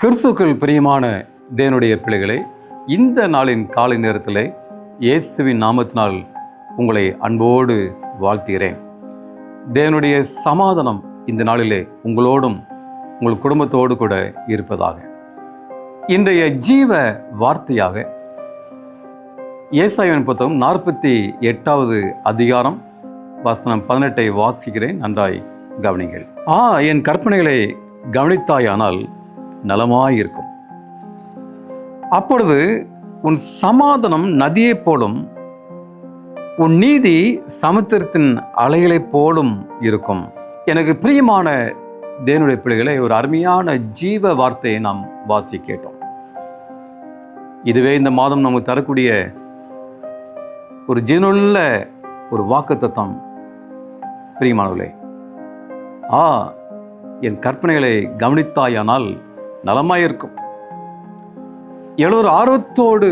கிறிஸ்துக்கள் பிரியமான தேவனுடைய பிள்ளைகளே இந்த நாளின் காலை நேரத்தில் இயேசுவின் நாமத்தினால் உங்களை அன்போடு வாழ்த்துகிறேன். தேவனுடைய சமாதானம் இந்த நாளிலே உங்களோடும் உங்கள் குடும்பத்தோடு கூட இருப்பதாக. இன்றைய ஜீவ வார்த்தையாக இயேசாயன் புத்தகம் நாற்பத்தி எட்டாவது அதிகாரம் வசனம் பதினெட்டை வாசிக்கிறேன் நன்றாய் கவனிங்கள். ஆ என் கற்பனைகளை கவனித்தாயானால் நலமாயிருக்கும். அப்பொழுது உன் சமாதானம் நதியைப் போலும் உன் நீதி சமுத்திரத்தின் அலைகளைப் போலும் இருக்கும். எனக்கு பிரியமான தேவனுடைய பிள்ளைகளை ஒரு அருமையான ஜீவ வார்த்தையை நாம் வாசி கேட்டோம். இதுவே இந்த மாதம் நமக்கு தரக்கூடிய ஒரு ஜீவனுள்ள ஒரு வாக்குத்தத்தம். பிரியமானவர்களே ஆ என் கற்பனைகளை கவனித்தாயானால் நலமாயிருக்கும். எவ்வளோ ஒரு ஆர்வத்தோடு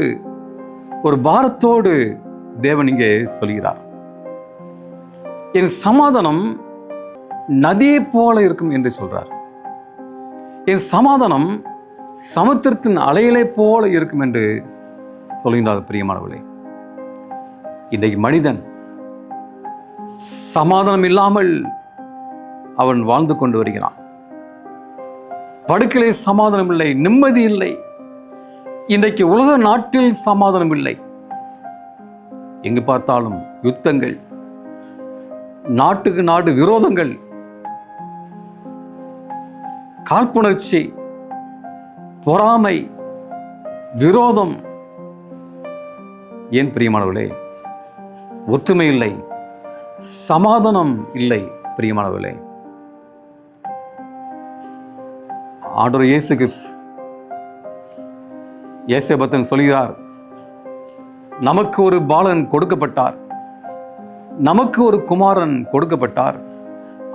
ஒரு பாரத்தோடு தேவன் இங்கே சொல்கிறார். என் சமாதானம் நதியைப் போல இருக்கும் என்று சொல்றார். என் சமாதானம் சமுத்திரத்தின் அலையிலே போல இருக்கும் என்று சொல்கின்றார் பிரியமானவர்களே. இன்றைக்கு மனிதன் சமாதானம் இல்லாமல் அவன் வாழ்ந்து கொண்டு வருகிறான். படுக்கையிலே சமாதானம் இல்லை நிம்மதி இல்லை. இன்றைக்கு உலக நாட்டில் சமாதானம் இல்லை எங்கு பார்த்தாலும் யுத்தங்கள் நாட்டுக்கு நாடு விரோதங்கள் காழ்ப்புணர்ச்சி பொறாமை விரோதம். ஏன் பிரியமானவர்களே? ஒற்றுமை இல்லை சமாதானம் இல்லை பிரியமானவர்களே. ஆண்டவர் இயேசு கிறிஸ் இயேசபத்தன் சொல்கிறார் நமக்கு ஒரு பாலன் கொடுக்கப்பட்டார். நமக்கு ஒரு குமாரன் கொடுக்கப்பட்டார்.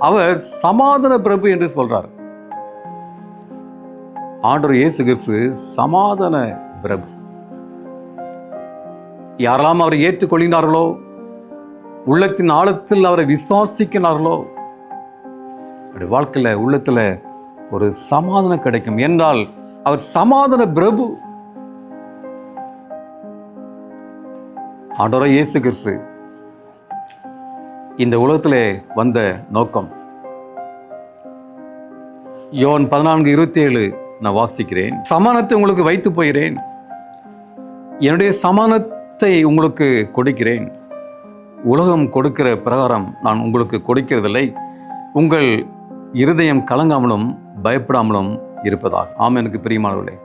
அவர் சமாதான பிரபு என்று சொல்றார். ஆண்டவர் இயேசு கிறிஸ்து சமாதான பிரபு. யாரெல்லாம் அவரை ஏற்றுக்கொள்கிறார்களோ உள்ளத்தின் ஆழத்தில் அவரை விசுவாசிக்கிறார்களோ அவருடைய வாழ்க்கையில் உள்ளத்தில் ஒரு சமாதானம் கிடைக்கும். என்றால் அவர் சமாதான பிரபு. ஆண்டவர இயேசு கிறிஸ்து இந்த உலகத்திலே வந்த நோக்கம். யோன் பதினான்கு இருபத்தி ஏழு நான் வாசிக்கிறேன். சமானத்தை உங்களுக்கு வைத்து போகிறேன். என்னுடைய சமானத்தை உங்களுக்கு கொடுக்கிறேன். உலகம் கொடுக்கிற பிரகாரம் நான் உங்களுக்கு கொடுக்கிறதில்லை. உங்கள் இருதயம் கலங்காமலும் பயப்படாமலும் இருப்பதாக. ஆம் எனக்கு பிரியமானவர்களே.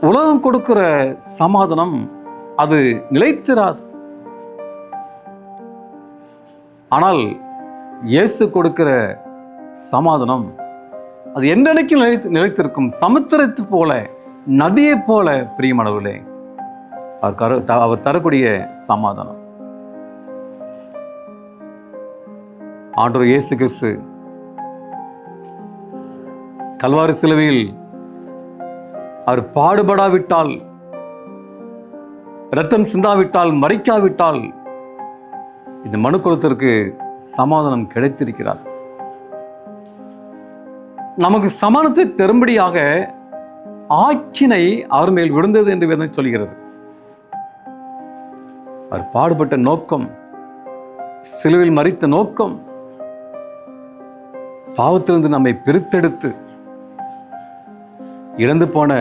உலகம் கொடுக்கிற சமாதானம் அது நிலைத்திராது. ஆனால் இயேசு கொடுக்கிற சமாதானம் அது என்றைக்கும் நிலைத்து நிலைத்திருக்கும். சமுத்திரத்து போல நதியைப் போல பிரியமானவர்களே. அவர் கரு த- அவர் தரக்கூடிய சமாதானம். ஆண்டோர் இயேசு கிறிஸ்து கல்வாரி சிலுவையில் அவர் பாடுபடாவிட்டால் ரத்தம் சிந்தாவிட்டால் மறிக்காவிட்டால் இந்த மனுக்குலத்திற்கு சமாதானம் கிடைத்திருக்கிறார். நமக்கு சமானத்தை தரும்படியாக ஆக்கினை அவர் மேல் விழுந்தது என்று வேதம் சொல்கிறது. அவர் பாடுபட்ட நோக்கம் சிலுவையில் மறித்த நோக்கம் பாவத்திலிருந்து நம்மை பிரித்தெடுத்து இழந்து போன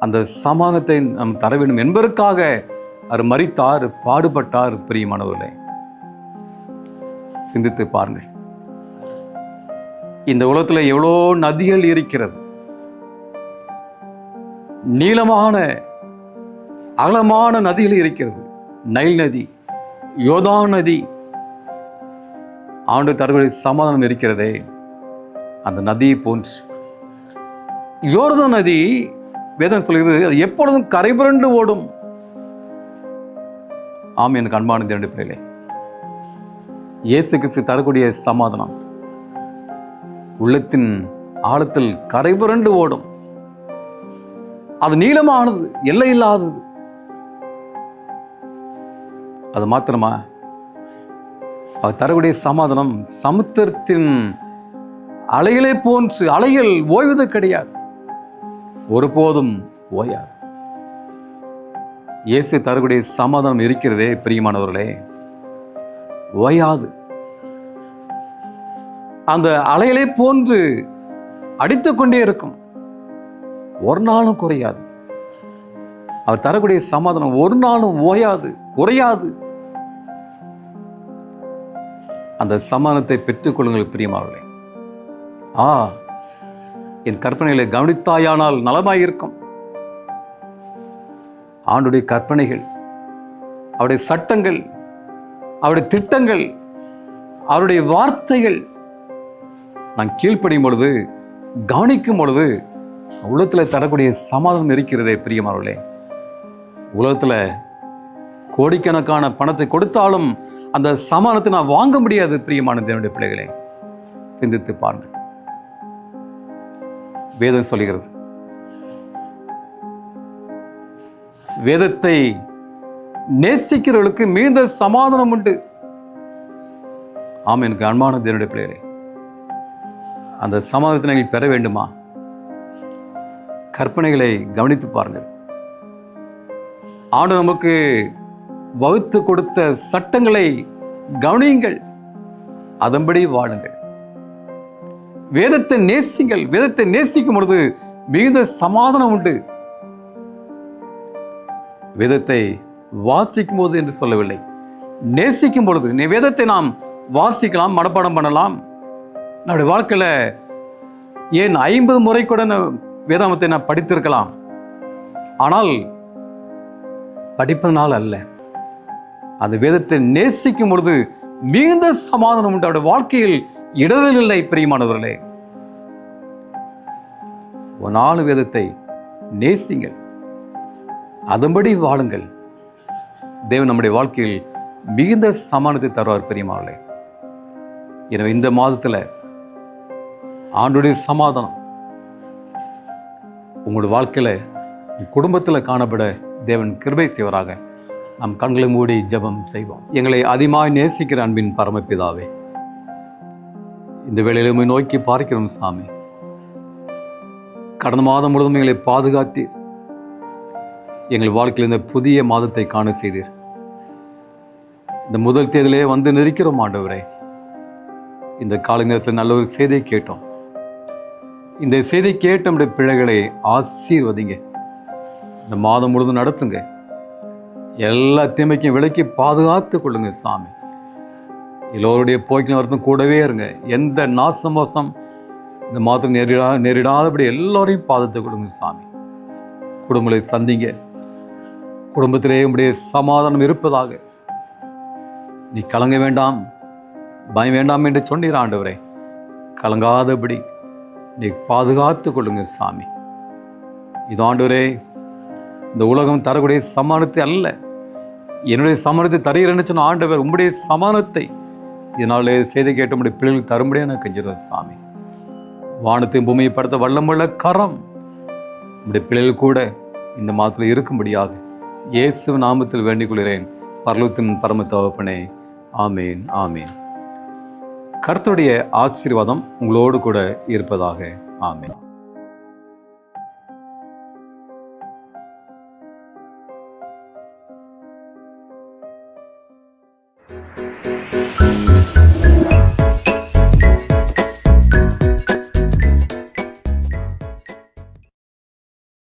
அந்த சமானத்தை நாம் தர வேண்டும் என்பதற்காக அவர் மறித்தார் பாடுபட்டார் பிரியமானவர்களே. சிந்தித்து பாருங்கள். இந்த உலகத்தில் எவ்வளோ நதிகள் இருக்கிறது. நீளமான அகலமான நதிகள் இருக்கிறது. நைல் நதி யோதா நதி ஆண்டு தரக்கூடிய சமாதானம் இருக்கிறதே. அந்த நதியை போன்று யோர்த நதி வேதம் சொல்கிறது அது எப்பொழுதும் கரைபுரண்டு ஓடும். ஆம் எனக்கு அன்பான தேவனுடைய பிள்ளைகளே இயேசு கிறிஸ்து தரக்கூடிய சமாதானம். உள்ளத்தின் ஆழத்தில் கரை புரண்டு ஓடும். அது நீளமானது எல்லை இல்லாதது. அது மாத்திரமா அவர் தரக்கூடிய சமாதானம் சமுத்திரத்தின் அலைகளை போன்று அலைகள் ஓய்வது கிடையாது. ஒருபோதும் ஓயாது. இயேசு தரக்கூடிய சமாதானம் இருக்கிறதே பிரியமானவர்களே. ஓயாது. அந்த அலைகளை போன்று அடித்துக்கொண்டே இருக்கும். ஒரு நாளும் குறையாது. அவர் தரக்கூடிய சமாதானம் ஒரு நாளும் ஓயாது குறையாது. அந்த சமாதானத்தை பெற்றுக்கொள்ளுங்கள் பிரியமானவர்களே. ஆ என் கற்பனைகளை கவனித்தாயானால் நலமாயிருக்கும். ஆண்டுடைய கற்பனைகள் அவருடைய சட்டங்கள் அவருடைய திட்டங்கள் அவருடைய வார்த்தைகள் நான் கீழ்ப்படியும் பொழுது கவனிக்கும் பொழுது உலகத்தில் தரக்கூடிய சமாதானம் இருக்கிறதே பிரியமானவர்களே. உலகத்தில் கோடிக்கணக்கான பணத்தை கொடுத்தாலும் அந்த சமாதானத்தை நான் வாங்க முடியாது பிரியமான தேவனுடைய பிள்ளைகளே. சிந்தித்து பாருங்கள். வேதம் சொல்லுகிறது வேதத்தை நேசிக்கிறவர்களுக்கு மிகுந்த சமாதானம் உண்டு. ஆம் எனக்கு அன்பான தேவனுடைய பிள்ளைகளே. அந்த சமாதானத்தை நீங்கள் பெற வேண்டுமா? கற்பனைகளை கவனித்து பாருங்கள். ஆண்டு நமக்கு வகுத்து கொடுத்த சட்டங்களை கவனியுங்கள். அதன்படி வாழுங்கள். வேதத்தை நேசிங்கள். வேதத்தை நேசிக்கும் பொழுது மிகுந்த சமாதானம் உண்டு. வேதத்தை வாசிக்கும் போது என்று சொல்லவில்லை. நேசிக்கும் பொழுது. நீ வேதத்தை நாம் வாசிக்கலாம் மனப்பாடம் பண்ணலாம். நம்முடைய வாழ்க்கையில் ஏன் ஐம்பது முறை கூட வேதாமத்தை நான் படித்திருக்கலாம். ஆனால் படிப்பதனால் அல்ல. அந்த வேதத்தை நேசிக்கும் பொழுது மிகுந்த சமாதானம் உண்டு. அவருடைய வாழ்க்கையில் இடரல் இல்லை பிரியமானவர்களே. ஒரு நாலு வேதத்தை நேசிங்கள். அதன்படி வாழுங்கள். தேவன் நம்முடைய வாழ்க்கையில் மிகுந்த சமானத்தை தருவார் பிரியமானவர்களே. எனவே இந்த மாதத்தில் ஆண்டுடைய சமாதானம் உங்களுடைய வாழ்க்கையில் குடும்பத்தில் காணப்பட தேவன் கிருபை செய்வராக. நம் கண்களை மூடி ஜெபம் செய்வோம். எங்களை அதிகமாக நேசிக்கிற அன்பின் பரமபிதாவே இந்த வேளையிலுமே நோக்கி பார்க்கிறோம் சாமி. கடந்த மாதம் முழுவதும் எங்களை பாதுகாத்து எங்கள் வாழ்க்கையில் இந்த புதிய மாதத்தை காண செய்தீர். இந்த முதல் தேதியிலே வந்து நிற்கிறோம் ஆண்டவரே. இந்த காலை நேரத்தில் நல்ல ஒரு செய்தியை கேட்டோம். இந்த செய்தி கேட்ட நம்முடைய பிள்ளைகளை ஆசீர்வதிங்க. இந்த மாதம் முழுதும் நடத்துங்க. எல்லா தீமைக்கும் விலக்கி பாதுகாத்து கொள்ளுங்க சாமி. எல்லோருடைய போக்கில் வரத்தும் கூடவே இருங்க. எந்த நாசமோசம் இந்த மாதம் நேரிடா நேரிடாதபடி எல்லோரையும் பாதத்தை கொடுங்க சாமி. குடும்பங்களை சந்திங்க. குடும்பத்திலே உடைய சமாதானம் இருப்பதாக. நீ கலங்க வேண்டாம் பயம் வேண்டாம் என்று சொன்னீர் ஆண்டவரே. கலங்காதபடி நீ பாதுகாத்து கொள்ளுங்க சாமி. இது ஆண்டவரே இந்த உலகம் தரக்கூடிய சமானத்தை அல்ல. என்னுடைய சமரத்தை தருகிறேன்னு சொன்ன ஆண்டவர் உங்களுடைய சமானத்தை இதனால் செய்தி கேட்ட முடிய பிள்ளைகள் தரும்படியே நான் கெஞ்சிருவேன் சாமி. வானத்தையும் பூமியை படுத்த வல்லமுள்ள கரம் உடைய பிள்ளைகள் கூட இந்த மாதத்தில் இருக்கும்படியாக இயேசு நாமத்தில் வேண்டிக் கொள்கிறேன் பரலத்தின் பரம தகப்பனே ஆமேன் ஆமேன். கர்த்தருடைய ஆசீர்வாதம் உங்களோடு கூட இருப்பதாக ஆமேன். Música